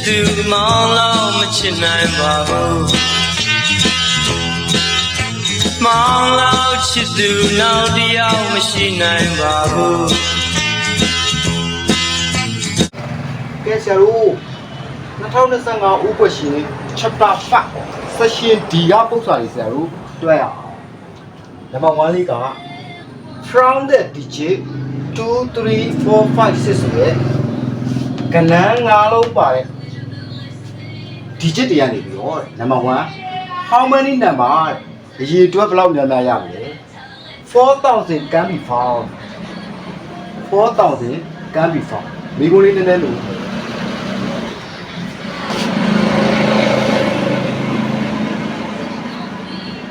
မောင်တဲ့ချစ်သူမောင်လို့မချစ်နိုင်ပါဘူးမောင်လို့ချစ်သူနောက်တစ်ယောက်မရှိနိုင်ပါဘူးကဲဆရာတို့2025ဥပရှင် chapter 5 session D ကပု္ပ္ပစာရေးဆရာတို့တွေ့ရအောင်နံပါတ်1လေးက from the digit 2 3 4 5 6ဆိုတဲ့ကဏ္ဍ၅လုံးပါတဲ့ digit တွေကနေပြီးတော့နံပါတ်1 how many number အရေအတွက်ဘယ်လောက်များများရမလဲ4000 can be found 4000 can be found မိကုန်းလေးနည်းနည်းလို့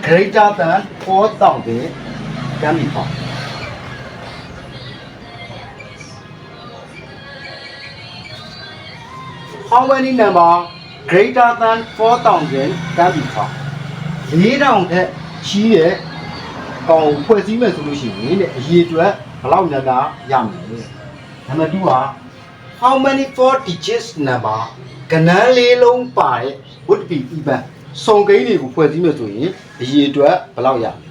greater than 4000 can be found. How many number greater than 4000 can be found? 4000ထက်ကြီးတဲ့ကောင်ကိုဖွဲ့စည်းမယ်ဆိုလို့ရှိရင်တဲ့အရေးအတွက်ဘယ်လောက်များများရမလဲ။နံပါတ်2က how many four digits number ကဏ္ဍလေးလုံးပါတဲ့ would be even စုံကိန်းတွေကိုဖွဲ့စည်းမယ်ဆိုရင်အရေးအတွက်ဘယ်လောက်ရမလဲ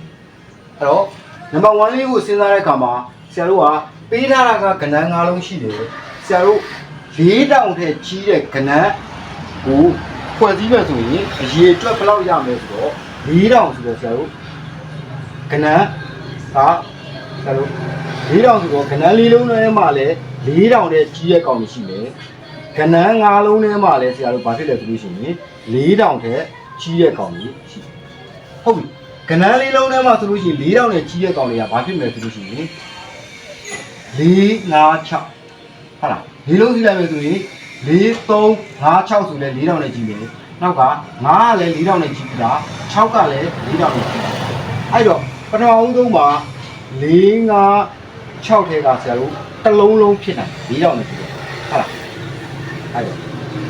အဲ့တော့နံပါတ်1လေးကိုစဉ်းစားတဲ့အခါမှာဆရာတို့ကပေးထားတာကကဏ္ဍ၅လုံးရှိတယ်ဆရာတို့၄တောင်ထက်ကြီးတဲ့ကဏ္ဍ ကိုဖွဲ့စည်းမယ်ဆိုရင်အရေးအတွက်ဘယ်လောက်ရမလဲဆိုတော့၄တောင်ဆိုတော့ဆရာတို့ကဏ္ဍကဆရာတို့၄တောင်ဆိုတော့ကဏ္ဍလေးလုံးထဲမှာလည်း၄တောင်တဲ့ကြီးတဲ့ကောင်ရှိမယ်ကဏ္ဍ၅လုံးထဲမှာလည်းဆရာတို့ဘာဖြစ်လဲဆိုလို့ရှိရင်၄တောင်ထက်ကြီးတဲ့ကောင်ကြီးရှိတယ်ဟုတ်ပြီကဏ္ဍလေးလုံးထဲမှာဆိုလို့ရှိရင်၄တောင်နဲ့ကြီးတဲ့ကောင်တွေကဘာဖြစ်မလဲဆိုလို့ရှိရင်၄၅6ဟုတ်လား၄လုံးစီလိုက်မယ်ဆိုရင် ၄3 5 6ဆိုလဲ၄တောင်နဲ့ကြီးမယ်နောက်က9ကလည်း၄တောင်နဲ့ကြီးပြီလား6ကလည်း၄တောင်နဲ့ကြီးတယ်အဲ့တော့ပထမဦးဆုံးမှာ၄၅6ထဲကဆရာတို့တစ်လုံးလုံးဖြစ်နိုင်၄တောင်နဲ့ကြီးတယ်ဟုတ်လားအဲ့တော့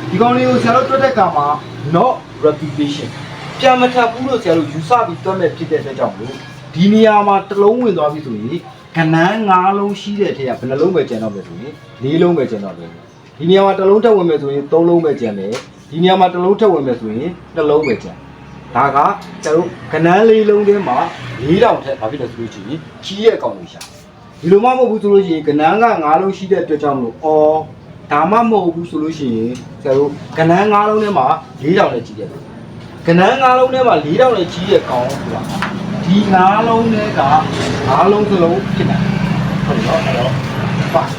ဒီကောင်လေးကိုဆရာတို့တွက်တဲ့ကမှာ not repetition ပြန်မထပ်ဘူးလို့ဆရာတို့ယူဆပြီးတွက်မဲ့ဖြစ်တဲ့အတွက်ကြောင့်မလို့ဒီနေရာမှာတစ်လုံးဝင်သွားပြီဆိုရင်ကဏ္ဍ၅လုံးရှိတဲ့ထက်ကဘယ်နှလုံးပဲကျန်တော့မယ်ဆိုရင်၄လုံးပဲကျန်တော့တယ် ဒီနေရာမှာတစ်လုံးထပ်ဝင်မယ်ဆိုရင်၃လုံးပဲကျန်တယ်ဒီနေရာမှာတစ်လုံးထပ်ဝင်မယ်ဆိုရင်တစ်လုံးပဲကျန်ဒါကကျတို့ကဏ္ဍလေးလုံးထဲမှာ၄တောင်ထက်ဘာဖြစ်လဲဆိုလို့ရှိရင်ကြီးရဲ့အကောင်လေးရှာဒီလိုမှမဟုတ်ဘူးဆိုလို့ရှိရင်ကဏ္ဍက၅လုံးရှိတဲ့အတွက်ကြောင့်မလို့အော်ဒါမှမဟုတ်ဘူးဆိုလို့ရှိရင်ကျတို့ကဏ္ဍ၅လုံးထဲမှာ၄တောင်နဲ့ကြီးတယ်ကဏ္ဍ၅လုံးထဲမှာ၄တောင်နဲ့ကြီးရဲ့ကောင်ဆိုတာဒီ၅လုံးထဲက၅လုံးစလုံးဖြစ်တယ်ဟုတ်ပြီနော်အဲ့တော့ပါ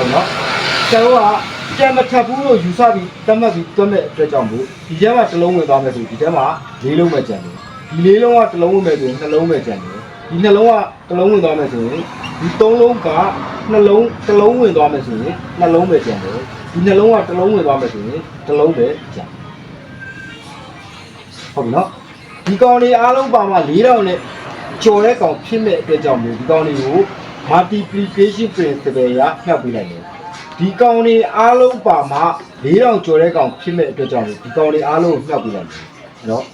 ဟုတ်နော်ကျတော့ကကြံမထပ်ဘူးလို့ယူဆပြီးတတ်မှတ်ပြီးတွက်မဲ့အတွက်ကြောင့်မို့ဒီထဲမှာတစ်လုံးဝင်သွားမယ်ဆိုဒီထဲမှာ၄လုံးပဲကျန်တယ်ဒီ၄လုံးကတစ်လုံးဝင်မယ်ဆိုရင်နှလုံးပဲကျန်တယ်ဒီနှလုံးကတစ်လုံးဝင်သွားမယ်ဆိုရင်ဒီသုံးလုံးကနှလုံးတစ်လုံးဝင်သွားမယ်ဆိုရင်နှလုံးပဲကျန်တယ်ဒီနှလုံးကတစ်လုံးဝင်သွားမယ်ဆိုရင်တစ်လုံးပဲကျန်ဟုတ်ပြီနော်ဒီကောင်လေးအားလုံးပါမှ၄တောင်နဲ့ကျော်တဲ့ကောင်ဖြစ်မဲ့အတွက်ကြောင့်မို့ဒီကောင်လေးကို multiplication principle ရနှောက်ပေးလိုက်တယ်ဒီကောင်လေးအားလုံးပါမှ၄တောင်ကျော်တဲ့ကောင်ဖြစ်မဲ့အတွက်ကြောင့်မို့ဒီကောင်လေးအားလုံးကိုနှောက်ပေးလိုက်တယ်အဲ့တော့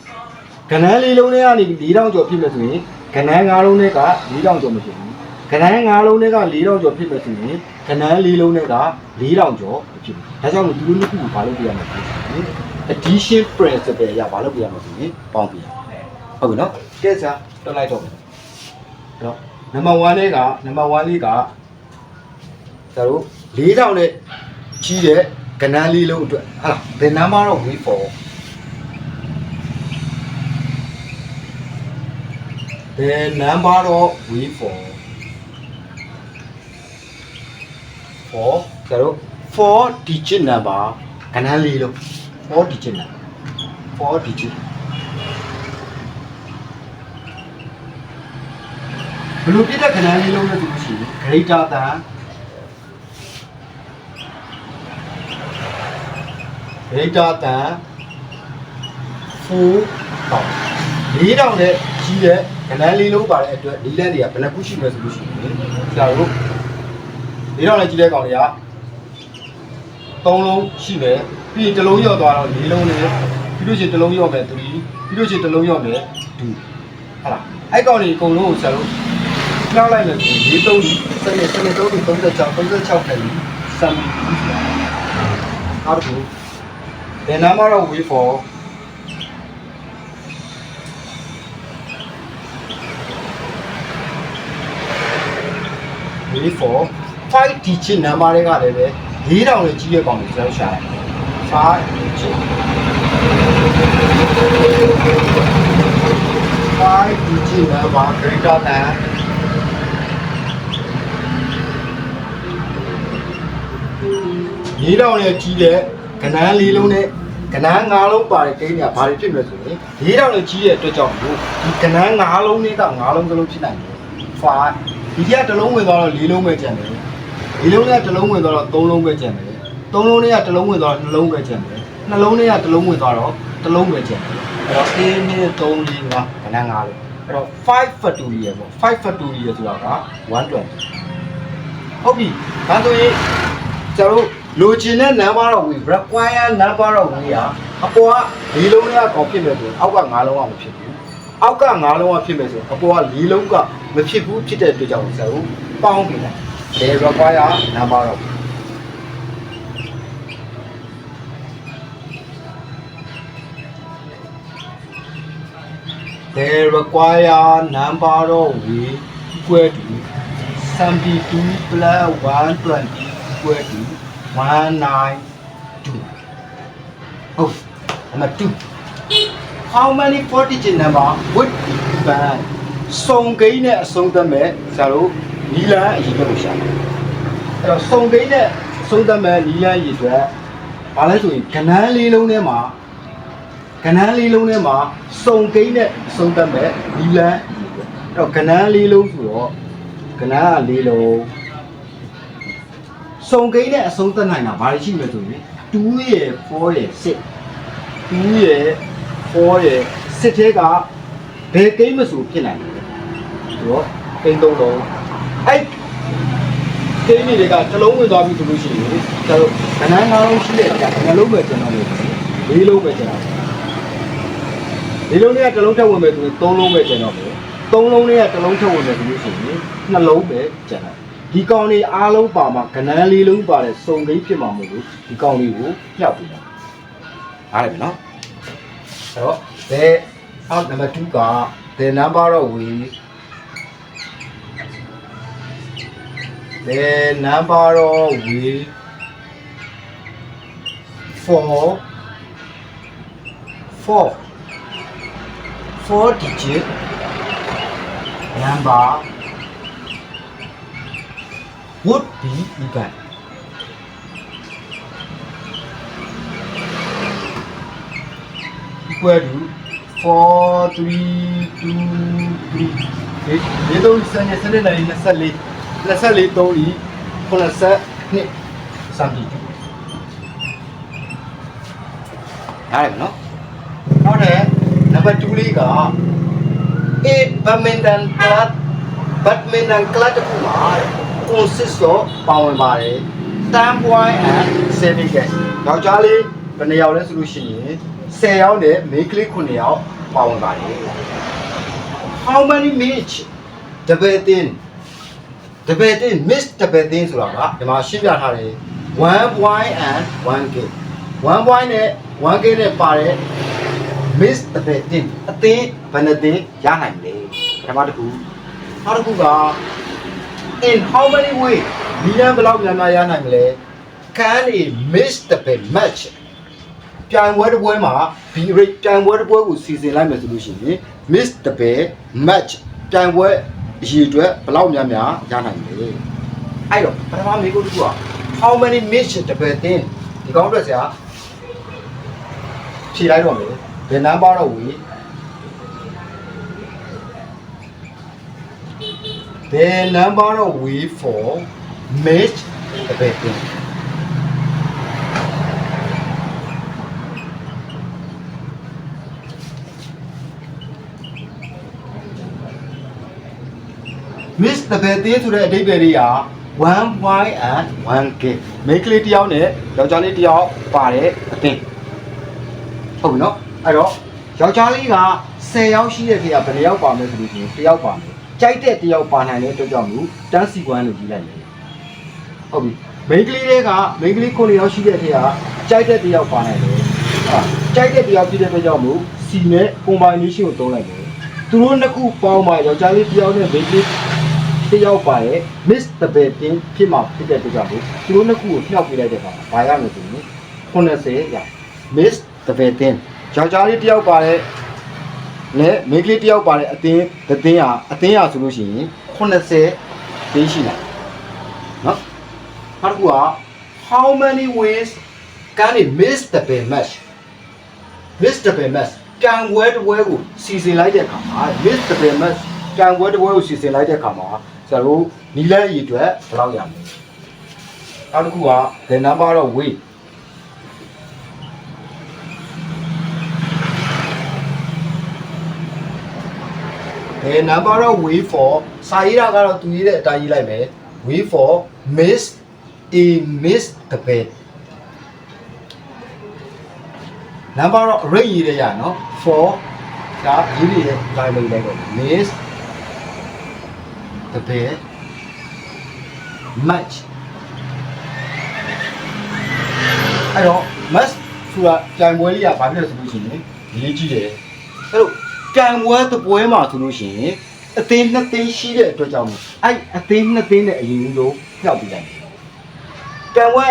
ကဏ္ဍလေးလုံးထဲကနေ၄တောင်ကျော်ဖြစ်မဲ့ဆိုရင်ကဏ္ဍ၅လုံးထဲက၄တောင်ကျော်မဖြစ်ဘူးကဏ္ဍ၅လုံးထဲက၄တောင်ကျော်ဖြစ်မဲ့ဆိုရင်ကဏ္ဍ၄လုံးထဲက၄တောင်ကျော်ဖြစ်ဘူးဒါကြောင့်မို့ဒီလိုမျိုးခုကိုဘာလုပ်ပြရမလဲဆိုရင် addition principle ရဘာလုပ်ပြရမလဲဆိုရင်ပေါင်းပြရဟုတ်ပြီနော်ကဲစားတွက်လိုက်တော့မယ်တော့ နံပါတ်1လေးကနံပါတ်1လေးကကျတို့4000နဲ့ကြီးတဲ့ကဏ္ဍလေးလုံးအတွက်ဟာလားဘယ်နံပါတ်တော့ wait for ဘယ်နံပါတ်တော့ wait for for ကျတို့4 digit number ကဏ္ဍလေးလုံး4 digit number 4 digit ဘယ်လိုပြတဲ့ခဏလေးလုံးလဲဆိုလို့ရှိရင် greater than greater than 4တောင်၄တောင်နဲ့ကြီးတဲ့ခဏလေးလုံးပါတဲ့အတွက်ဒီလန့်တွေကဘယ်နှခုရှိမလဲဆိုလို့ရှိရင်ဆရာတို့၄တောင်နဲ့ကြီးတဲ့ကောင်တွေက၃လုံးရှိမယ်ပြီးရင်တစ်လုံးရော့သွားတော့၄လုံးနဲ့ပြီးလို့ရှိရင်တစ်လုံးရော့မယ်3ပြီးလို့ရှိရင်တစ်လုံးရော့မယ်2ဟုတ်လားအဲ့ကောင်တွေအကုန်လုံးကိုဆရာတို့ လောက်လိုက်မယ်ဆိုရင်၄3စနေစနေ3 36 36ခက်ပြီ72ဆိုတာနောက်တစ်ခု the number of way for way for 5 digit number တွေကလည်းပဲ4000နဲ့ကြီးရဲ့ကောင်တွေကျွန်တော်ရှာတယ်5 digit 5 digit number greater than လေးတောင်နဲ့ကြီးတဲ့ကနန်းလေးလုံးနဲ့ကနန်း၅လုံးပါတဲ့ကိန်းကဘာတွေဖြစ်မလဲဆိုရင်လေးတောင်နဲ့ကြီးတဲ့အတွက်ကြောင့်မို့ဒီကနန်း၅လုံးနဲ့တော့၅လုံးစလုံးဖြစ်နိုင်တယ်။5ဒီကတစ်လုံးဝင်သွားတော့လေးလုံးပဲကျန်တယ်။လေးလုံးနဲ့တစ်လုံးဝင်သွားတော့သုံးလုံးပဲကျန်တယ်။သုံးလုံးနဲ့ကတစ်လုံးဝင်သွားတော့နှလုံးပဲကျန်တယ်။နှလုံးနဲ့ကတစ်လုံးဝင်သွားတော့တစ်လုံးပဲကျန်တယ်။အဲ့တော့ A နဲ့3 4 5ကနန်း၅လုံးအဲ့တော့5 factorial ပေါ့5 factorial ဆိုတာက120ဟုတ်ပြီဒါဆိုရင်ကျွန်တော်တို့ လိုချင်တဲ့ number of way require number of way อ่ะအပေါ်က၄လုံးနဲ့ကောင်ဖြစ်မယ်ဆိုရင်အောက်က၅လုံးကမဖြစ်ဘူးအောက်က၅လုံးကဖြစ်မယ်ဆိုရင်အပေါ်က၄လုံးကမဖြစ်ဘူးဖြစ်တဲ့အတွက်ကြောင့်ဆိုတော့ပေါင်းပြီလား they require number of way they require number of way equal to 72 plus 120 equal to 192. Oh, number 2. How many 4 digit number would be given? စုံကိန်းနဲ့အဆုံးသတ်မဲ့ဆရာတို့နီလန်းအရေးပဲကိုရှာတယ်။အဲ့တော့စုံကိန်းနဲ့အဆုံးသတ်မဲ့နီလန်းအရေးအတွက်ဘာလဲဆိုရင်ကဏ္ဍလေးလုံးထဲမှာကဏ္ဍလေးလုံးထဲမှာစုံကိန်းနဲ့အဆုံးသတ်မဲ့နီလန်းအရေးပဲ။အဲ့တော့ကဏ္ဍလေးလုံးဆိုတော့ကဏ္ဍကလေးလုံး စုံကိန်းနဲ့အဆုံးသတ်နိုင်တာဘာတွေရှိမလဲဆိုရင်2ရယ်4ရယ်6 2ရယ်4ရယ်6ထဲကဘယ်ကိန်းမဆိုဖြစ်နိုင်တယ်ဆိုတော့ကိန်းသုံးလုံးအဲ့ကိန်းတွေကတစ်လုံးဝင်သွားပြီဆိုလို့ရှိရင်ကျတော့ခဏငါးလုံးရှိတဲ့ကြာနှလုံးပဲကျွန်တော်လို့လေးလုံးပဲကျွန်တော်လေးလုံးတွေကတစ်လုံးထပ်ဝင်မယ်ဆိုရင်သုံးလုံးပဲကျွန်တော်ပဲသုံးလုံးတွေကတစ်လုံးထပ်ဝင်မယ်ဆိုလို့ရှိရင်နှလုံးပဲကျွန်တော် ဒီကောင်လေးအားလုံးပါမှာခဏလေးလုံးပါတဲ့စုံကိန်းဖြစ်မှာမဟုတ်ဘူးဒီကောင်လေးကိုဖျောက်ပြီးတာအားရပြီနော်အဲ့တော့ the out number 2က the number of ways the number of ways for four four digit number would be even equal to 4 3 2 3ဒီဒီတော့စနေစနေနိုင်24 24 3ဤ92စံပြီရတယ်နော်နောက်တဲ့ number 2လေးက a badminton club badminton club တစ်ခုမှာ consist of ပါဝင်ပါတယ်10 point and 7 game ယောက်ျားလေးဘယ်နှစ်ယောက်လဲဆိုလို့ရှိရင်10ယောက်နဲ့မိန်းကလေး9ယောက်ပါဝင်ပါတယ် how many match တပည့်တင်တပည့်တင် miss တပည့်တင်ဆိုတာကဒီမှာရှင်းပြထားတယ်1 point and 1 game 1 point နဲ့1 game နဲ့ပါတဲ့ miss တပည့်တင်အသင်းဘယ်နှသင်းရနိုင်လဲပထမတစ်ခုနောက်တစ်ခုက in how many way ဒီလမ်းဘယ်လောက်များများရနိုင်မလဲ can a miss တပည့် match ပြိုင်ပွဲတစ်ပွဲမှာ B rate ပြိုင်ပွဲတစ်ပွဲကိုစီစဉ်လိုက်မယ်ဆိုလို့ရှိရင် miss တပည့် match ပြိုင်ပွဲအရေအတွက်ဘယ်လောက်များများရနိုင်လဲအဲ့တော့ပထမမေးခွန်းတစ်ခုက how many miss တပည့်တင်ဒီကောင်းအတွက်ဆရာဖြေလိုက်တော့မယ်ဘယ် number တော့ဝေး the number of way for match တပည့်တင် miss တပည့်သေးဆိုတဲ့အဓိပ္ပာယ်လေးက1 y and 1k မိန်းကလေးတစ်ယောက်နဲ့ယောက်ျားလေးတစ်ယောက်ပါတဲ့အတင်းဟုတ်ပြီနော်အဲ့တော့ယောက်ျားလေးက10ယောက်ရှိတဲ့ခေတ်ကဘယ်နှယောက်ပါမလဲဆိုလို့ရှိရင်တစ်ယောက်ပါမယ် ကြိုက်တဲ့တစ်ယောက်ပါနိုင်တဲ့အတွက်ကြောင့်မို့တန်းစီကွမ်းလို့ကြီးလိုက်တယ်ဟုတ်ပြီမိန်းကလေးတွေကမိန်းကလေး9ယောက်ရှိတဲ့ထဲကကြိုက်တဲ့တစ်ယောက်ပါနိုင်တယ်ဟာကြိုက်တဲ့တစ်ယောက်ဖြစ်တဲ့အတွက်ကြောင့်မို့စီနဲ့ combination ကိုသုံးလိုက်တယ်သူတို့နှစ်ခုပေါင်းမှယောက်ျားလေးတစ်ယောက်နဲ့မိန်းကလေးတစ်ယောက်ပါရဲ့ miss the betin ဖြစ်မှာဖြစ်တဲ့အတွက်ကြောင့်မို့သူတို့နှစ်ခုကိုနှောက်ပြလိုက်တဲ့အခါမှာဘာရမလဲဆိုရင်80ရ miss the betin ယောက်ျားလေးတစ်ယောက်ပါတဲ့ နဲ့မိန်းကလေးတစ်ယောက်ပါတဲ့အတင်းအတင်းဟာအတင်းဟာဆိုလို့ရှိရင်80တင်းရှိလာနော်နောက်တစ်ခုက how many ways can it miss the bear match miss the bear match ကံဝဲတစ်ဝဲကိုစီစဉ်လိုက်တဲ့အခါမှာ miss the bear match ကံဝဲတစ်ဝဲကိုစီစဉ်လိုက်တဲ့အခါမှာကျွန်တော်တို့နီလန်းအရေအတွက်ဘယ်လောက်ရမလဲနောက်တစ်ခုက the number of way အဲ number of way for စာရေးတာကတော့သူရေးတဲ့အတိုင်းရေးလိုက်မယ် way for miss a miss the bed number of array ရေးရရနော် for ဒါရေးရတဲ့တိုင်းလေးလိုက်တော့ miss the bed match အဲ့တော့ match ဆိုတာကြံပွဲလေးကဘာဖြစ်လဲဆိုလို့ရှိရင်ရေးကြည့်တယ်အဲ့တော့ ကြံပွဲတစ်ပွဲမှာဆိုလို့ရှိရင်အသင်းနှစ်သင်းရှိတဲ့အတွက်ကြောင့်မို့အဲ့အသင်းနှစ်သင်းနဲ့အရင်ဆုံးဖြောက်ပြီးလိုက်တယ်ကြံပွဲ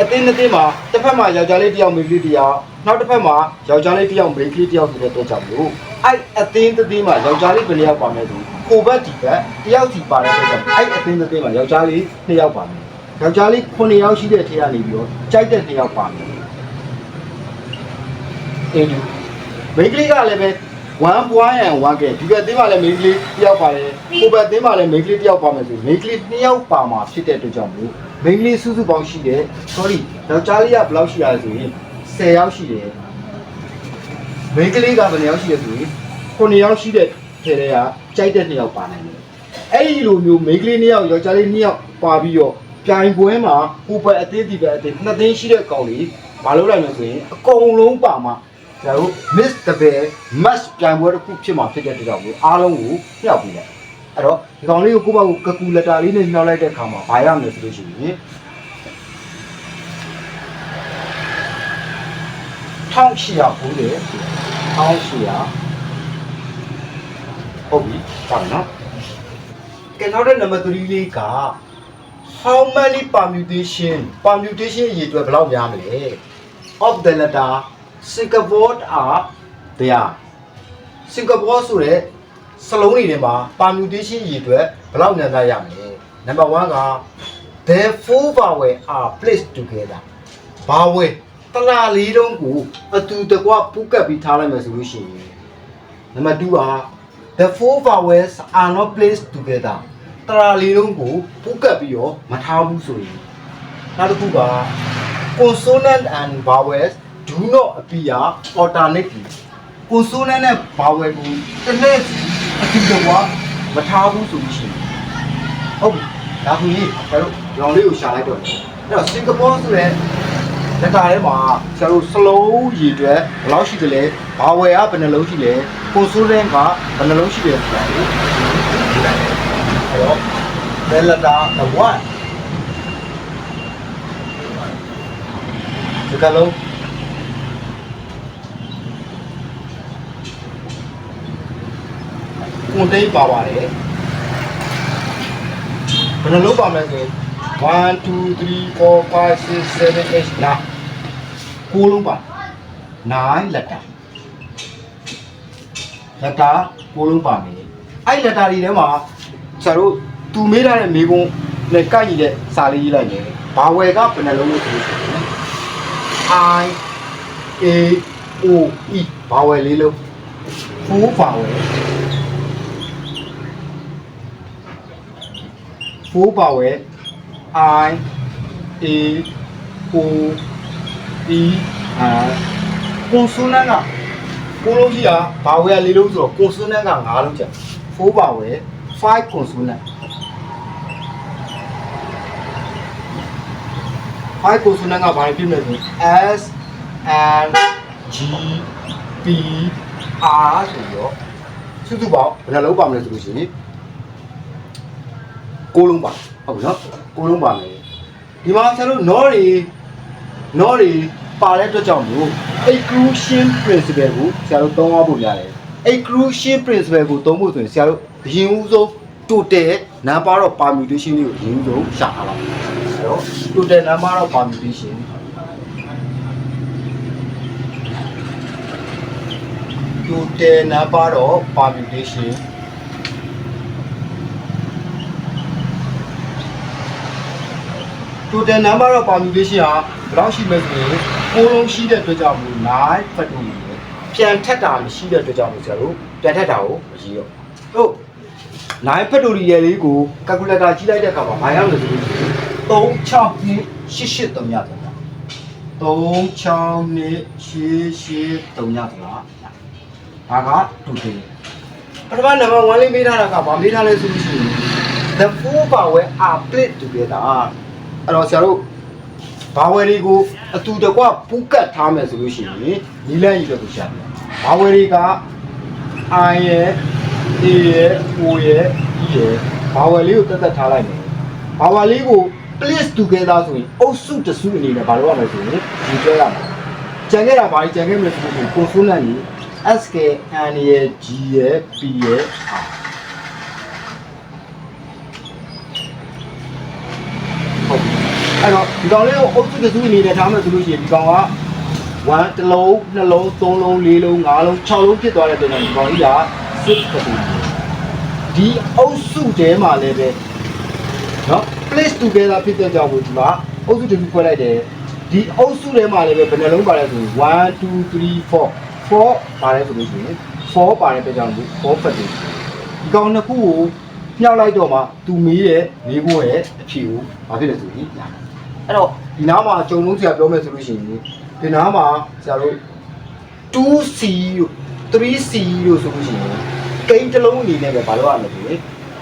အသင်းနှစ်သင်းမှာတစ်ဖက်မှာယောက်ျားလေးတစ်ယောက်မိန်းကလေးတစ်ယောက်နောက်တစ်ဖက်မှာယောက်ျားလေးတစ်ယောက်မိန်းကလေးတစ်ယောက်ဆိုတဲ့အတွက်ကြောင့်မို့အဲ့အသင်းတစ်သင်းမှာယောက်ျားလေးဘယ်နှစ်ယောက်ပါမလဲဆိုကိုဘက်ဒီဘက်တစ်ယောက်စီပါတဲ့အတွက်ကြောင့်အဲ့အသင်းတစ်သင်းမှာယောက်ျားလေးနှစ်ယောက်ပါမယ်ယောက်ျားလေး9ယောက်ရှိတဲ့ထဲကနေပြီးတော့ကြိုက်တဲ့2ယောက်ပါမယ်အင်း မိန်းကလေးကလည်းပဲ1 boy and 1 girl ဒီဘက်သင်းမှာလည်းမိန်းကလေးတစ်ယောက်ပါတယ်ကိုဘက်သင်းမှာလည်းမိန်းကလေးတစ်ယောက်ပါမယ်ဆိုမိန်းကလေး2ယောက်ပါမှာဖြစ်တဲ့အတွက်ကြောင့်မို့မိန်းကလေးစုစုပေါင်းရှိတယ် sorry ယောက်ျားလေးကဘယ်လောက်ရှိရလဲဆိုရင်10ယောက်ရှိတယ်မိန်းကလေးကဘယ်နှစ်ယောက်ရှိလဲဆိုရင်9ယောက်ရှိတဲ့ထဲတွေကကြိုက်တဲ့2ယောက်ပါနိုင်တယ်အဲ့ဒီလိုမျိုးမိန်းကလေး2ယောက်ယောက်ျားလေး2ယောက်ပါပြီးတော့ပြိုင်ပွဲမှာဟိုဘက်အသေးဒီဘက်အသေးနှစ်သိန်းရှိတဲ့ကောင်လေးမလုပ်လိုက်လို့ဆိုရင်အကုန်လုံးပါမှာ ကျွန်တော်တို့ miss the bear match ပြိုင်ပွဲတစ်ခုဖြစ်မှာဖြစ်တဲ့အတွက်ကြောင့်မို့အားလုံးကိုညှောက်ပြီးလိုက်အဲ့တော့ဒီကောင်လေးကိုကိုယ့်ဘက်ကကကူလက်တာလေးနဲ့ညှောက်လိုက်တဲ့အခါမှာဘာရမလဲဆိုလို့ရှိရင်1800ဘူးလေ1800ဟုတ်ပြီပါနော်ကဲနောက်တဲ့နံပါတ်3လေးက how many permutation permutation အရေအတွက်ဘယ်လောက်များမလဲ of the letter Singapore are there Singapore ဆိုတဲ့စလုံးတွေထဲမှာ permutation အရေအတွက်ဘယ်လောက်များများရမလဲ number 1က the four vowel are placed together vowel တလားလေးတုံးကိုအတူတကွပူးကပ်ပြီးထားလိုက်မယ်ဆိုလို့ရှိရင် number 2က the four vowels are not placed together တရာလေးလုံးကိုပူးကပ်ပြီးတော့မထားဘူးဆိုရင်နောက်တစ်ခုက consonant and vowels do not appear alternately consonant နဲ့ vowel ကိုတစ်နေ့အတူတကွမထားဘူးဆိုလို့ရှိရင်ဟုတ်ပြီဒါဆိုရင်ကျွန်တော်ရောင်လေးကိုရှာလိုက်တော့တယ်အဲ့တော့ Singapore ဆိုတဲ့လက်တာထဲမှာကျွန်တော်တို့ slow ရည်အတွက်ဘယ်လောက်ရှိတယ်လဲ vowel ကဘယ်နှလုံးရှိလဲ consonant ကဘယ်နှလုံးရှိတယ်ဆိုတာကိုဒီလိုက်တယ်အဲ့တော့ the letter the one ဒီကလုံး ကွန်တိတ်ပါပါတယ်ဘယ်နှလုံးပါမလဲဆို1 2 3 4 5 6 7 8 9ကိုလုံးပါ9လက်တာလက်တာကိုလုံးပါမယ်အဲ့လက်တာတွေထဲမှာဆရာတို့သူမေးထားတဲ့မိကုန်းနဲ့ကိုက်ညီတဲ့စာလေးရေးလိုက်မယ်ဘာဝယ်ကဘယ်နှလုံးလို့ဆိုလို့ရှိရင် I A O E ဘာဝယ်လေးလို့ဖိုးဘာဝယ် ဖိုးဘာဝယ် I A O E အာ consonant ကကိုလုံးကြီးကဘာဝယ်လေးလုံးဆိုတော့ consonant က9လုံးကြာဖိုးဘာဝယ်5 consonant 5 consonant ကဘာဖြစ်မလဲဆို S N G P R ဆိုပြီးတော့စုစုပေါင်းဘယ်နှလုံးပါမလဲဆိုလို့ရှိရင် 9လုံးပါဟုတ်ပြီနော်ကိုလုံးပါမယ်ဒီမှာဆရာတို့ no တွေ no တွေပါတဲ့အတွက်ကြောင့်မို့ exclusion principle ကိုဆရာတို့သုံးရဖို့ရတယ် exclusion principle ကိုသုံးဖို့ဆိုရင်ဆရာတို့အရင်ဦးဆုံး total number of permutation လေးကိုအရင်ဦးဆုံးရှာထားလိုက်အဲ့တော့ total number of permutation total number of permutation total number of permutation ဟာဘယ်လောက်ရှိမလဲဆိုရင်ကိုလုံးရှိတဲ့အတွက်ကြောင့်မို့9 factor ပြန်ထက်တာမရှိတဲ့အတွက်ကြောင့်မို့ဆရာတို့ပြန်ထက်တာကိုမရေးတော့ဟုတ်9 factorial လေးကို calculator ကြီးလိုက်တဲ့အခါမှာဘာရမလဲဆိုလို့ရှိရင်36288 3ညတယ်36288 3ညတယ်ဒါက total ပထမနံပါတ်1လေးမေးထားတာကဘာမေးထားလဲဆိုလို့ရှိရင် the four power are played together အဲ့တော့ဆရာတို့ဘာဝယ်တွေကိုအတူတကွပူးကတ်ထားမယ်ဆိုလို့ရှိရင်နီလန်းကြီးတော့ရှာတယ်ဘာဝယ်တွေက I ရဲ့ A ရဲ့ O ရဲ့ E ရဲ့ဘာဝယ်လေးကိုတက်တက်ထားလိုက်မယ်ဘာဝယ်လေးကို place together ဆိုရင်အုပ်စုတစုအနေနဲ့ဘာလို့ရမလဲဆိုရင်ဒီပြောရမှာကြံခဲ့တာဘာကြီးကြံခဲ့မလဲဆိုလို့ consonant ကြီး S K N ရဲ့ G ရဲ့ P ရဲ့ R ဟုတ်ပြီ အဲ့တော့ဒီကောင်လေးကိုအုပ်စုတစ်စုအနေနဲ့ထားမယ်ဆိုလို့ရှိရင်ဒီကောင်က1တစ်လုံး2လုံး3လုံး4လုံး5လုံး6လုံးဖြစ်သွားတဲ့အတွက်ကြောင့်ဒီကောင်ကြီးက6ဖြစ်တယ်ဒီအုပ်စုတဲမှာလည်းပဲနော် place together ဖြစ်တဲ့ကြောင့်မို့ဒီမှာအုပ်စုတစ်ခုခွဲလိုက်တယ်ဒီအုပ်စုထဲမှာလည်းပဲဘယ်နှလုံးပါလဲဆိုရင်1 2 3 4 4ပါတယ်ဆိုလို့ရှိရင်4ပါတဲ့အတွက်ကြောင့်မို့4ဖတ်တယ်ဒီကောင်နှစ်ခုကိုညှောက်လိုက်တော့မှသူမေးတဲ့မေးဖို့ရဲ့အဖြေကိုဘာဖြစ်လဲဆိုရင်ညာ အဲ့တော့ဒီနားမှာကြုံလုံးဆရာပြောမယ်ဆိုလို့ရှိရင်ဒီနားမှာဆရာတို့ 2C တို့ 3C တို့ဆိုလို့ရှိရင်ကိန်းတစ်လုံးအနေနဲ့ပဲဘာလို့ရမလဲဆိုရင်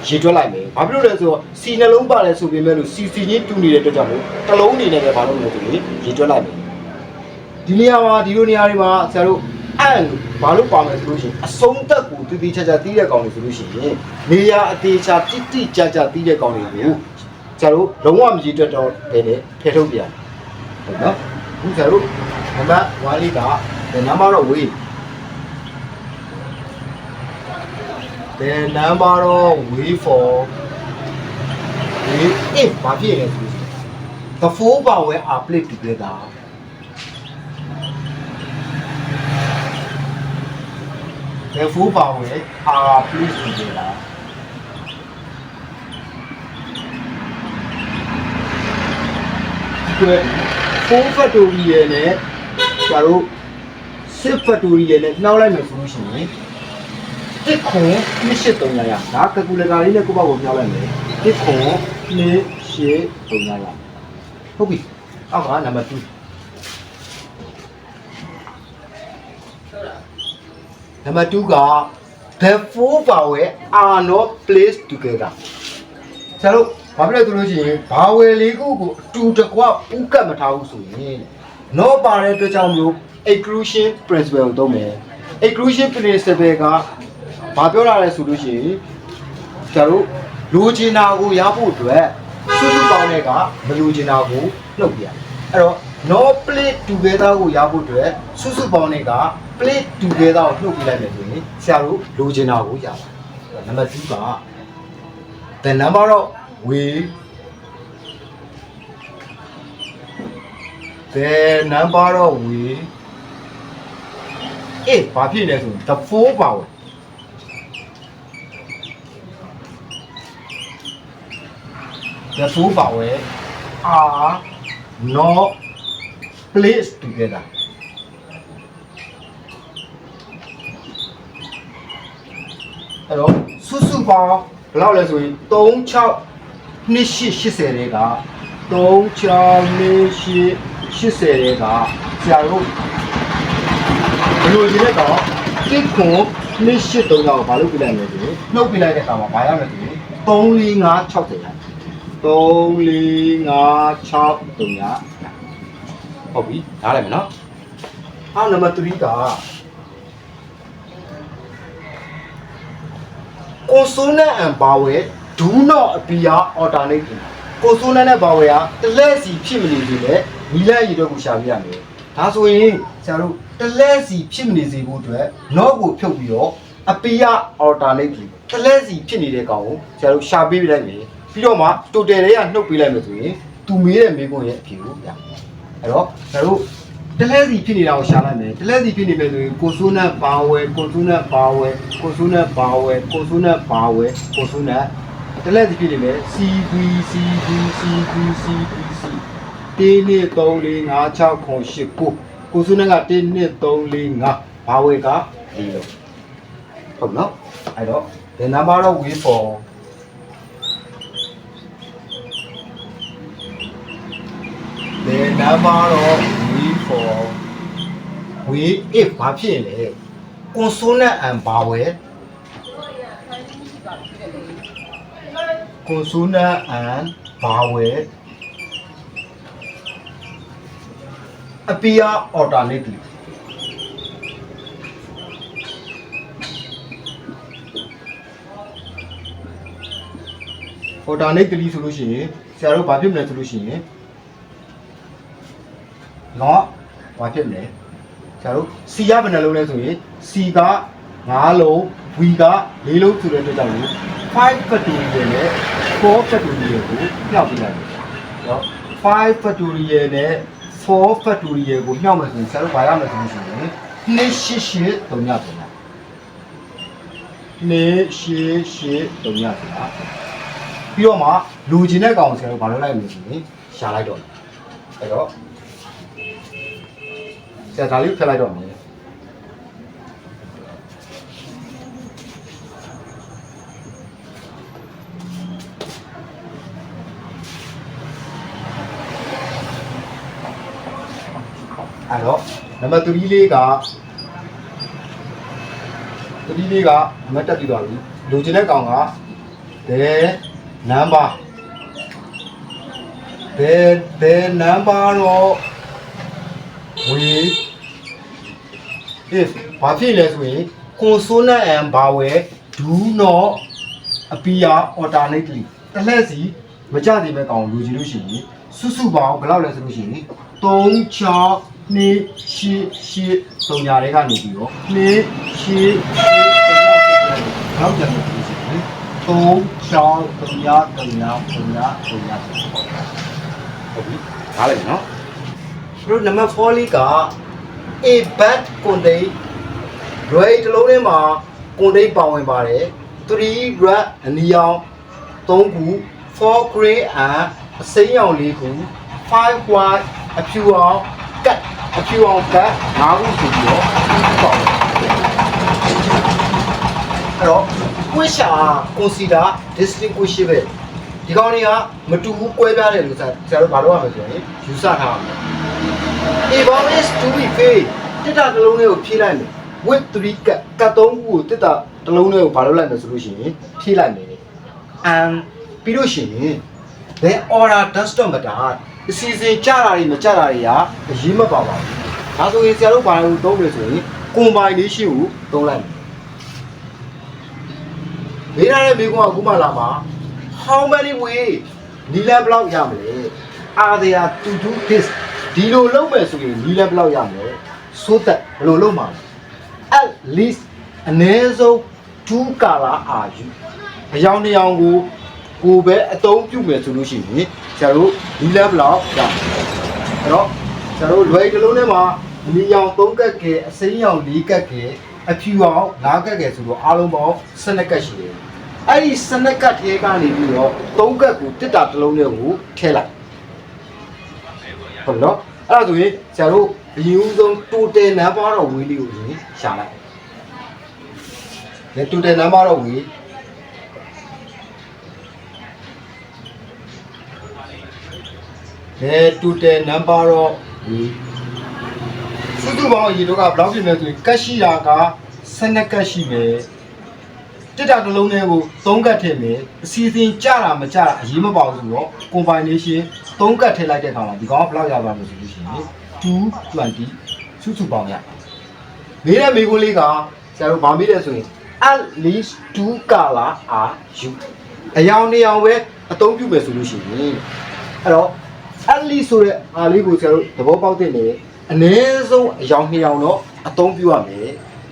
ရေတွက်လိုက်မယ်ဘာဖြစ်လို့လဲဆိုတော့ C နှလုံးပါတယ်ဆိုပေမဲ့လို့ CC ချင်းတူနေတဲ့အတွက်ကြောင့်မို့တစ်လုံးအနေနဲ့ပဲဘာလို့လဲဆိုရင်ရေတွက်လိုက်မယ်ဒီနေရာမှာဒီလိုနေရာတွေမှာဆရာတို့အန်ဘာလို့ပါမယ်ဆိုလို့ရှိရင်အဆုံးသက်ကိုတည်တည်ချာချာတီးတဲ့ကောင်တွေဆိုလို့ရှိရင်နေရာအသေးချာတိတိကျကျတီးတဲ့ကောင်တွေကို ဆရာတို့လုံးဝမရေတွက်တော့ဘယ်နဲ့ဖယ်ထုတ်ပြန်ဟုတ်နော်အခုဆရာတို့နံပါတ်1လေးက the number of way the number of way for way if ဘာဖြစ်လဲဆိုရင် the four power are played together the four power are played together ဒီ4 factorial နဲ့ကျတို့6 factorial နဲ့နှောက်လိုက်မယ်ဆိုလို့ရှိရင်တစ်ခွန်283ရရဒါကယ်ကူလေတာလေးနဲ့ကိုယ့်ဘောက်ကိုနှောက်လိုက်မယ်တစ်ခွန်283ရရဟုတ်ပြီအောက်ကနံပါတ်2နံပါတ်2က the four power are not placed together ဆရာတို့ ဘာဖြစ်လဲဆိုလို့ရှိရင်ဘာဝယ်လေးခုကိုအတူတကွဥကတ်မထားဘူးဆိုရင် no ပါတဲ့အတွက်ကြောင့်မလို့ exclusion principle ကိုသုံးမယ် exclusion principle ကဘာပြောတာလဲဆိုလို့ရှိရင်ဆရာတို့လိုချင်တာကိုရဖို့အတွက်စုစုပေါင်းတဲ့ကမလိုချင်တာကိုနှုတ်ပြအဲ့တော့ no play together ကိုရဖို့အတွက်စုစုပေါင်းတဲ့က play together ကိုနှုတ်ပြလိုက်မယ်ဆိုရင်ဆရာတို့လိုချင်တာကိုရပါတယ်နံပါတ်2က the number of way the number of way အေးဘာဖြစ်လဲဆိုရင် the four power the four power are not placed together အဲ့တော့စုစုပေါင်းဘယ်လောက်လဲဆိုရင်3 6 2880တွေက3 6 2880တွေကဆရာတို့ဘယ်လိုရင်းတဲ့ကောင်တစ်ခွန်28 3လောက်ဘာလို့ပြလိုက်လဲဆိုရင်နှုတ်ပြလိုက်တဲ့ကောင်မှာဘာရမလဲဆိုရင်3 4 5 6တယ်3 4 5 6 3ရဟုတ်ပြီနားလည်မယ်နော်အောက်နံပါတ်3က consonant and vowel do not appear alternately ကိုစိုးနဲ့ဘာဝယ်ကတလဲစီဖြစ်မနေစေနဲ့မိလက်ရည်တော့ကိုရှာပြရမယ်ဒါဆိုရင်ဆရာတို့တလဲစီဖြစ်မနေစေဖို့အတွက် not ကိုဖြုတ်ပြီးတော့ appear alternately တလဲစီဖြစ်နေတဲ့ကောင်ကိုဆရာတို့ရှာပေးပြလိုက်မယ်ပြီးတော့မှ total တွေကနှုတ်ပေးလိုက်မယ်ဆိုရင်သူမေးတဲ့မေးခွန်းရဲ့အဖြေကိုရအဲ့တော့ဆရာတို့တလဲစီဖြစ်နေတာကိုရှာလိုက်မယ်တလဲစီဖြစ်နေမယ်ဆိုရင်ကိုစိုးနဲ့ဘာဝဲကိုစိုးနဲ့ဘာဝဲကိုစိုးနဲ့ဘာဝဲကိုစိုးနဲ့ဘာဝဲကိုစိုးနဲ့ တလဲစီဖြစ်နေမယ် CB CB CB CB C တင်းနေ3 4 5 6 9 8 9ကိုစိုးနဲ့ကတင်းနေ3 4 5ဘာဝဲက4လို့ဟုတ်နော်အဲ့တော့ the number of way for the number of way for way if ဘာဖြစ်ရင်လဲ consonant and vowel consonant and vowel appear alternately ဟိုတာနေကလေးဆိုလို့ရှိရင်ဆရာတို့ဘာဖြစ်မလဲဆိုလို့ရှိရင်နော်ဘာဖြစ်မလဲဆရာတို့ C ရဘယ်နှလုံးလဲဆိုရင် C က9လုံး V က4လုံးဆိုတဲ့အတွက်ကြောင့်လို့5 factorial နဲ့ 4 factorial ကိုမြှောက်ပြလိုက်တယ်နော်5 factorial နဲ့4 factorial ကိုမြှောက်မယ်ဆိုရင်ဆရာတို့ဘာရမလဲဆိုလို့ရှိရင်288 3ညပြန်လာ288 3ညပြန်လာပြီးတော့မှလူကျင်တဲ့ကောင်ဆရာတို့ဘာလုပ်လိုက်မလဲဆိုရင်ရှာလိုက်တော့တယ်အဲ့တော့ဆရာဒါလေးကိုဖျက်လိုက်တော့မယ်အဲ့တော့ နံပါတ်3လေးက3လေးကနံပါတ်တက်ပြီးသွားပြီလူကျင်တဲ့ကောင်က the number the the number of we if ဘာဖြစ်လဲဆိုရင် consonant and vowel do not appear alternately တလှည့်စီမကြသေးမဲ့ကောင်လူကြည့်လို့ရှိရင်စုစုပေါင်းဘယ်လောက်လဲဆိုလို့ရှိရင်3 6 2 8 8 3ညာတွေကနေပြီးတော့2 8 8 3နောက်ကျန်တယ်ဆိုလို့ရှိရင်3 6 3ညာ3ညာ3ညာ3ညာဟုတ်ပြီဒါလည်းနော်တို့နံပါတ်4လေးက a bad contain ray တစ်လုံးထဲမှာ contain ပါဝင်ပါတယ်3 red အနီရောင်3ခု4 gray and အစိမ်းရောင်4ခု5 white အဖြူအောင် cut အဖြူအောင် cut 5ခုဆိုပြီးတော့ပါဝင်အဲ့တော့ question consider distinguishable ပဲဒီကောင်တွေကမတူဘူးကွဲပြားတယ်လို့ဆရာတို့ဘာလို့ရမလဲဆိုရင်ယူဆထားအောင် A bomb is to be filled တစ်တာတစ်လုံးလေးကိုဖြည့်လိုက်မယ် with 3 cut ကတ်3ခုကိုတစ်တာတစ်လုံးလေးကိုဘာလုပ်လိုက်မလဲဆိုလို့ရှိရင်ဖြည့်လိုက်မယ် and ပြီးလို့ရှိရင် the order does not matter အစီအစဉ်ကြတာတွေမကြတာတွေကအရေးမပါပါဘူးဒါဆိုရင်ဆရာတို့ဘာလို့သုံးလဲဆိုရင် combination ကိုသုံးလိုက်မယ်မေးရတဲ့မိကွန်းကအခုမှလာမှာ how many way နီလန်ဘလောက်ရမလဲ are there to do this ဒီလိုလုပ်မယ်ဆိုရင်နီလန်ဘလောက်ရမလဲ so that ဘယ်လိုလုပ်မှာလဲ at least အနည်းဆုံး2 color are you အယောင်တစ်ယောင်ကို ကိုပဲအသုံးပြုမယ်ဆိုလို့ရှိရင်ဆရာတို့နီလန်ဘလောက်ရမယ်အဲ့တော့ဆရာတို့လွယ်တစ်လုံးထဲမှာအနီရောင်3ကက်ကဲအစိမ်းရောင်4ကက်ကဲအဖြူရောင်5ကက်ကဲဆိုတော့အားလုံးပေါင်း12ကက်ရှိတယ်အဲ့ဒီ12ကက်ထဲကနေပြီးတော့3ကက်ကိုတစ်တာတစ်လုံးထဲကိုထည့်လိုက်ဟုတ်နော်အဲ့ဒါဆိုရင်ဆရာတို့အရင်ဦးဆုံး total number တော့ဝေးလေးကိုအရင်ရှာလိုက်လေ total number တော့ဝေးလေ total number တော့ဝေးစုစုပေါင်းအရေတော့ကဘယ်လောက်ဖြစ်လဲဆိုရင်ကတ်ရှိတာက12ကတ်ရှိမယ်တစ်တာတစ်လုံးထဲကို3ကတ်ထည့်မယ်အစီအစဉ်ကြတာမကြတာအရေးမပါဘူးဆိုတော့ combination 3ကတ်ထည့်လိုက်တဲ့အခါမှာဒီကောင်ကဘယ်လောက်ရပါမလဲဆိုလို့ရှိရင်220စုစုပေါင်းရမေးတဲ့မိကုန်းလေးကဆရာတို့ဗာမေးတယ်ဆိုရင် at least 2 color are you အယောင်နှစ်ယောင်ပဲအသုံးပြုမယ်ဆိုလို့ရှိရင်အဲ့တော့ at least ဆိုတဲ့အားလေးကိုဆရာတို့သဘောပေါက်တဲ့နေအနည်းဆုံးအယောင်နှစ်ယောင်တော့အသုံးပြုရမယ်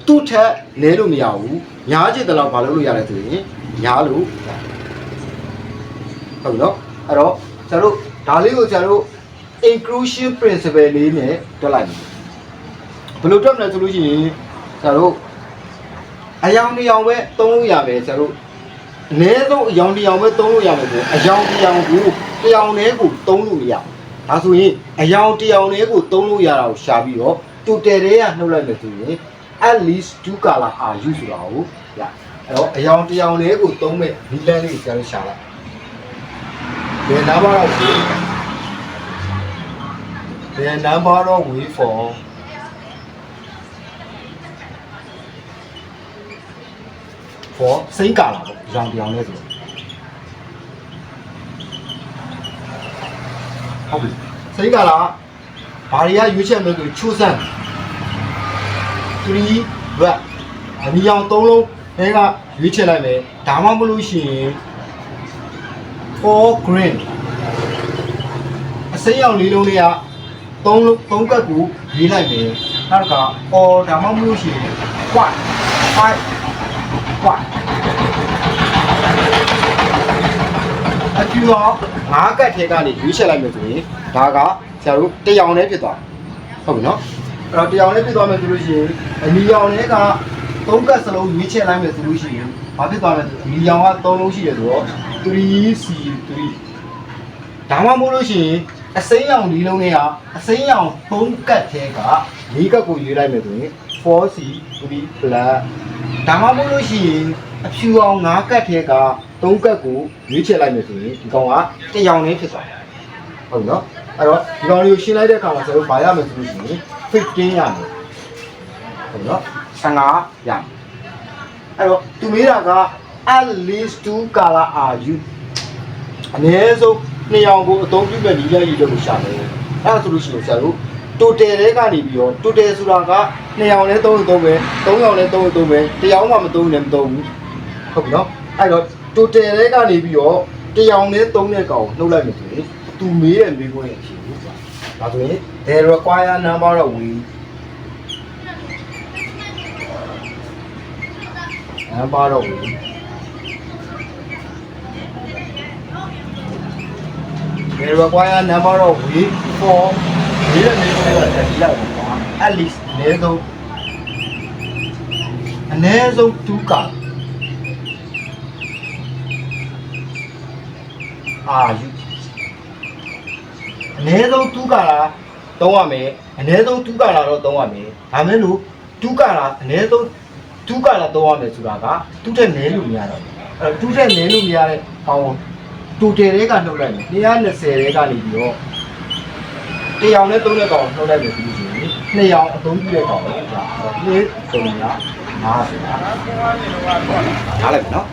သူ့ထက်နည်းလို့မရဘူးညားချင်တဲ့လောက်မလုပ်လို့ရတယ်ဆိုရင်ညားလို့ရတယ်ဟုတ်ပြီနော်အဲ့တော့ဆရာတို့ဒါလေးကိုဆရာတို့ inclusion principle လေးနဲ့တွက်လိုက်မယ်ဘယ်လိုတွက်မလဲဆိုလို့ရှိရင်ဆရာတို့အယောင်တစ်ယောင်ပဲသုံးလို့ရမယ်ဆရာတို့အနည်းဆုံးအယောင်တစ်ယောင်ပဲသုံးလို့ရမယ်ဆိုအယောင်တစ်ယောင်ကို တစ်ယောင်တည်းကိုသုံးလို့မရဘူးဒါဆိုရင်အယောင်တစ်ယောင်တည်းကိုသုံးလို့ရတာကိုရှာပြီးတော့တူတယ်တဲ့ကနှုတ်လိုက်မယ်ဆိုရင် at least two color are used ဆိုတာကိုရအဲ့တော့အယောင်တစ်ယောင်တည်းကိုသုံးမဲ့ဒီလန်းလေးကိုဆရာတို့ရှာလိုက်ဘယ်နာမတော့ရှိ The number of waveform for စိတ်ကာလာပေါ့ရောင်ပြောင်လဲဆို ဟုတ်ပြီစိတ်ကာလာဘာတွေကရွေးချက်မလို့ဆိုချိုးစမ်း3 red အနီရောင်၃လုံးအဲကရွေးချက်လိုက်မယ်ဒါမှမလို့ရှိရင်4 green အစိမ်းရောင်လေးလုံးတွေကသုံးလုံးသုံးကတ်ကိုရေးလိုက်မယ်နောက်ကအော်ဒါမှမဟုတ်ရှိရင် white white white အကျူအောင်ငါးကတ်ထဲကနေရွေးချက်လိုက်မယ်ဆိုရင်ဒါကဆရာတို့တရောင်နဲ့ဖြစ်သွားဟုတ်ပြီနော်အဲ့တော့တရောင်နဲ့ဖြစ်သွားမယ်ဆိုလို့ရှိရင်အနီရောင်နဲ့ကသုံးကတ်စလုံးရွေးချက်လိုက်မယ်ဆိုလို့ရှိရင်ဘာဖြစ်သွားလဲဆိုအနီရောင်ကသုံးလုံးရှိတယ်ဆိုတော့ 3C3 ဒါမှမဟုတ်လို့ရှိရင်အစိမ်းရောင်ဒီလုံးတွေကအစိမ်းရောင်၃ကတ်ထဲက၄ကတ်ကိုရွေးလိုက်မယ်ဆိုရင် 4C 3 plus ဒါမှမဟုတ်လို့ရှိရင်အဖြူအောင်၅ကတ်ထဲက ၃ကတ်ကိုရွေးချယ်လိုက်မယ်ဆိုရင်ဒီကောင်ကတစ်ရောင်နဲ့ဖြစ်သွားတယ်ဟုတ်နော်အဲ့တော့ဒီကောင်လေးကိုရှင်းလိုက်တဲ့အခါမှာကျွန်တော်တို့ဘာရမယ်ဆိုလို့ရှိရင်15ရမယ်ဟုတ်နော်15ရမယ်အဲ့တော့သူမေးတာက at least two color are you အနည်းဆုံးနှစ်ယောင်ကိုအသုံးပြုမဲ့ဒီရည်တွေကိုရှာမယ်အဲ့ဒါဆိုလို့ရှိရင်ဆရာတို့တိုတယ်တဲ့ကနေပြီးတော့တိုတယ်ဆိုတာကနှစ်ယောင်နဲ့သုံးရင်သုံးပဲသုံးယောင်နဲ့သုံးရင်သုံးပဲတစ်ယောင်မှမသုံးရင်လည်းမသုံးဘူးဟုတ်ပြီနော်အဲ့တော့ တိုတယ်တဲ့ကနေပြီးတော့တစ်ယောင်နဲ့သုံးတဲ့ကောင်ကိုနှုတ်လိုက်မယ်ဆိုရင်သူမေးတဲ့မေးခွန်းရဲ့အဖြေကိုဆိုတာဒါဆိုရင် there require number of way number of way They require number of week for ဒီလိုမျိုးတွေတော့ဒီလောက်ပါ at least အနည်းဆုံးအနည်းဆုံး2က အာယူအနည်းဆုံး2ကလာသုံးရမယ်အနည်းဆုံး2ကလာတော့သုံးရမယ်ဒါမဲ့လို့2ကလာအနည်းဆုံး2ကလာသုံးရမယ်ဆိုတာကသူ့ထက်နည်းလို့မရတော့ဘူးအဲ့တော့သူ့ထက်နည်းလို့မရတဲ့ဟောင်းတူတယ်တွေကနှုတ်လိုက်မယ်220တွေကနေပြီးတော့တရောင်နဲ့သုံးတဲ့ကောင်နှုတ်လိုက်မယ်ဆိုလို့ရှိရင်နှစ်ရောင်အသုံးပြုတဲ့ကောင်ကိုဒါနှစ်သုံးရငါးဆိုတာနားလိုက်မယ်နော်